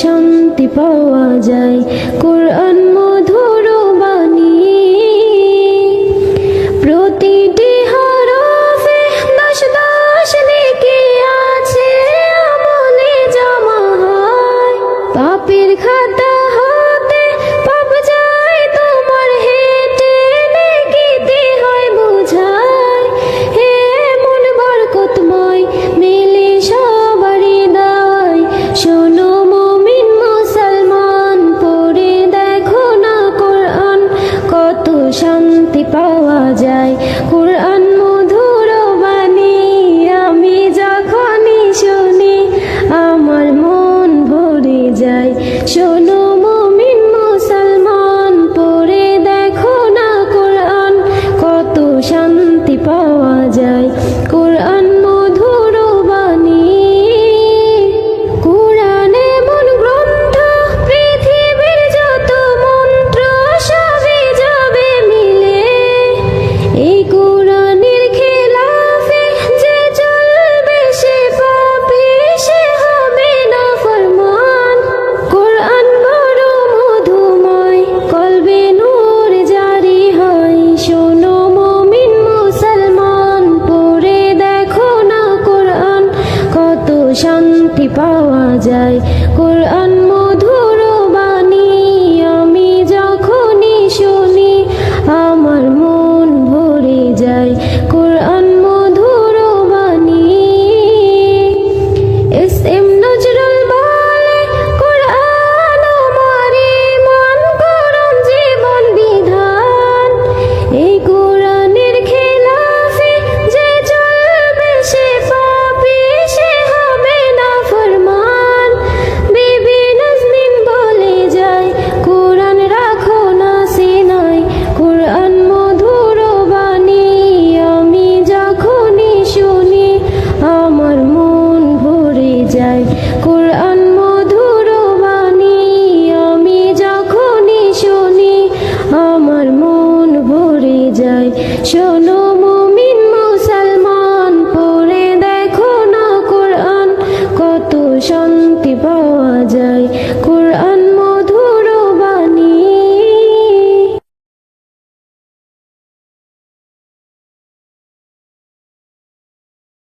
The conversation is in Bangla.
শান্তি পাওয়া যায়। কোরআন মধুর বাণী। প্রতিটি হরফে দশ দশ নেকি আছে আমলে জমা হয় পাপের খাতা হতে পাপ যায়, তোমার হেটে নেকিতে হয় বোঝায়। হে মন বরকতময়, মেয়ে শোনো পাওয়া যায়। কুল শোনো মুমিন মুসলমান পড়ে দেখো না কোরআন কত সন্ত